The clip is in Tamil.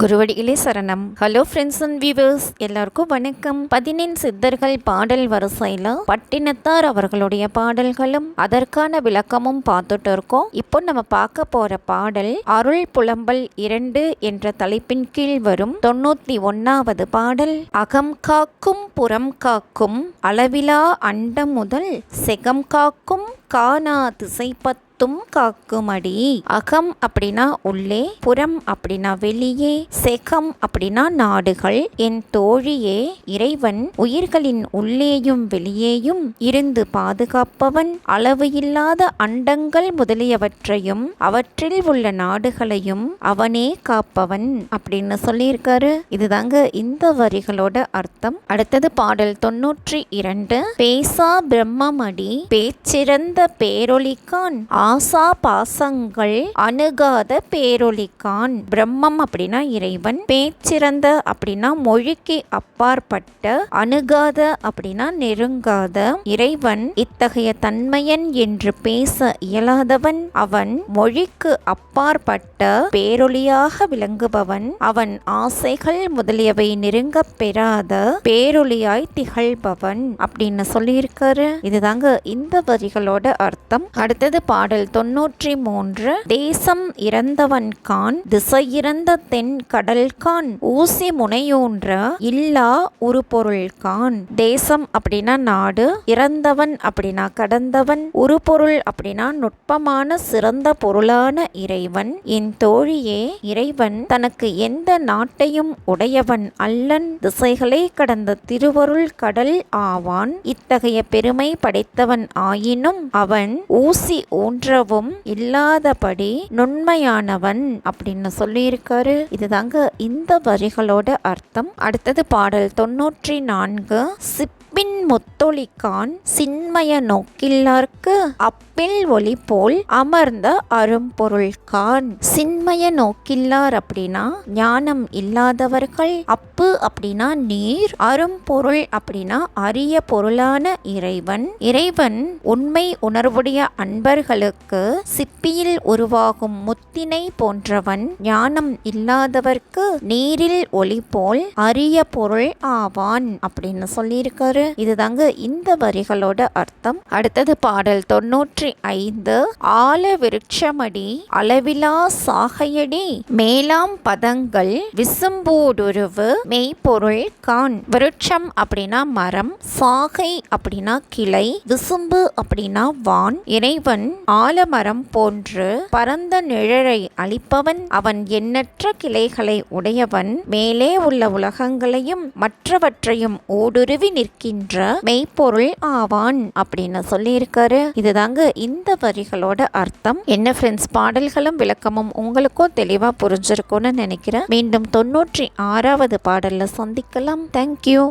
குருவடிகளே சரணம். ஹலோ ஃப்ரெண்ட்ஸ் அண்ட் வியூவர்ஸ் எல்லாருக்கும் வணக்கம். பதினெண் சித்தர்கள் பாடல் வரிசையில் பட்டினத்தார் அவர்களுடைய பாடல்களும் அதற்கான விளக்கமும் பார்த்துட்டு இருக்கோம். இப்போ நம்ம பார்க்க போற பாடல் அருள் புலம்பல் இரண்டு என்ற தலைப்பின் கீழ் வரும் தொண்ணூத்தி ஒன்னாவது பாடல். அகம் காக்கும் புறம் காக்கும் அளவிலா அண்டம் முதல் செகம் காக்கும் காணா திசைப்பத் தும் காக்குமடி. அகம் அப்படின்னா உள்ளே புறம் அப்படின்னா வெளியே செகம் அப்படின்னா நாடுகள். என் தோழியே இறைவன் உயிர்களின் உள்ளேயும் வெளியேயும் இருந்து பாதுகாப்பவன். அளவு இல்லாத அண்டங்கள் முதலியவற்றையும் அவற்றில் உள்ள நாடுகளையும் அவனே காப்பவன் அப்படின்னு சொல்லியிருக்காரு. இதுதாங்க இந்த வரிகளோட அர்த்தம். அடுத்தது பாடல் தொன்னூற்றி இரண்டு. பேசா பிரம்மமடி பேச்சிறந்த பேரொலிக்கான் ஆசா பாசங்கள் அணுகாத பேரொலிக்கான். பிரம்மம் அப்படின்னா இறைவன். பேச்சிறந்த அப்படின்னா மொழிக்கு அப்பாற்பட்ட. அணுகாத அப்படின்னா நெருங்காத. இறைவன் இத்தகைய தன்மையன் என்று பேச இயலாதவன். அவன் மொழிக்கு அப்பாற்பட்ட. பேரொலியாக விளங்குபவன். அவன் ஆசைகள் முதலியவை நெருங்க பெறாத. பேரொலியாய் திகழ்பவன் அப்படின்னு சொல்லியிருக்காரு. இதுதாங்க இந்த வரிகளோட அர்த்தம். அடுத்தது பாடல் பாடல் தொன்னூற்றி மூன்று. தேசம் இறந்தவன் கான் திசையிறந்த தென் கடல் கான் ஊசி முனையூன்ற இல்லா ஒரு பொருள் கான். தேசம் அப்படின்னா நாடு இறந்தவன் அப்படின்னா கடந்தவன் ஒரு பொருள் அப்படின்னா நுட்பமான சிறந்த பொருளான இறைவன். என் தோழியே இறைவன் தனக்கு எந்த நாட்டையும் உடையவன் அல்லன் திசைகளை கடந்த திருவருள் கடல் ஆவான். இத்தகைய பெருமை படைத்தவன் ஆயினும் அவன் ஊசி ஊன்ற குற்றவும் இல்லாதபடி நுண்மையானவன் அப்படின்னு சொல்லியிருக்காரு. இதுதாங்க இந்த வரிகளோட அர்த்தம். அடுத்தது பாடல் தொன்னூற்றி நான்கு. சிப்பின் முத்தொழிக்கான் சின்மய நோக்கில்லார்க்கு அப்பில் ஒளி போல் அமர்ந்த அரும்பொருள்கான். சின்மய நோக்கில்லார் அப்படின்னா ஞானம் இல்லாதவர்கள். அப்பு அப்படின்னா நீர். அரும்பொருள் அப்படின்னா அரிய பொருளான இறைவன். இறைவன் உண்மை உணர்வுடைய அன்பர்களுக்கு சிப்பியில் உருவாகும் முத்தினை போன்றவன் ஞானம் இல்லாதவர்க்கு நீரில் ஒளி போல் அரிய பொருள் ஆவான் அப்படின்னு சொல்லியிருக்காரு. இதுதாங்க இந்த வரிகளோட அர்த்தம். அடுத்தது பாடல் தொன்னூற்றி ஐந்து. ஆல விருட்சமடி அளவிலா சாகையடி மேலாம் பதங்கள் விசும்போடுருவு மெய்ப்பொருள் கான். விருட்சம் அப்படின்னா மரம் சாகை அப்படின்னா கிளை விசும்பு அப்படின்னா வான். இறைவன் ஆலமரம் போன்று பரந்த நிழலை அளிப்பவன் அவன் எண்ணற்ற கிளைகளை உடையவன் மேலே உள்ள உலகங்களையும் மற்றவற்றையும் ஊடுருவி நிற்கின்ற மெய்ப்பொருள் ஆவான் அப்படின்னு சொல்லியிருக்காரு. இதுதாங்க இந்த வரிகளோட அர்த்தம். என்ன ஃப்ரெண்ட்ஸ் பாடல்களும் விளக்கமும் உங்களுக்கும் தெளிவா புரிஞ்சிருக்கும்னு நினைக்கிறேன். மீண்டும் தொன்னூற்றி ஆறாவது பாடல்ல சந்திக்கலாம். தேங்க்யூ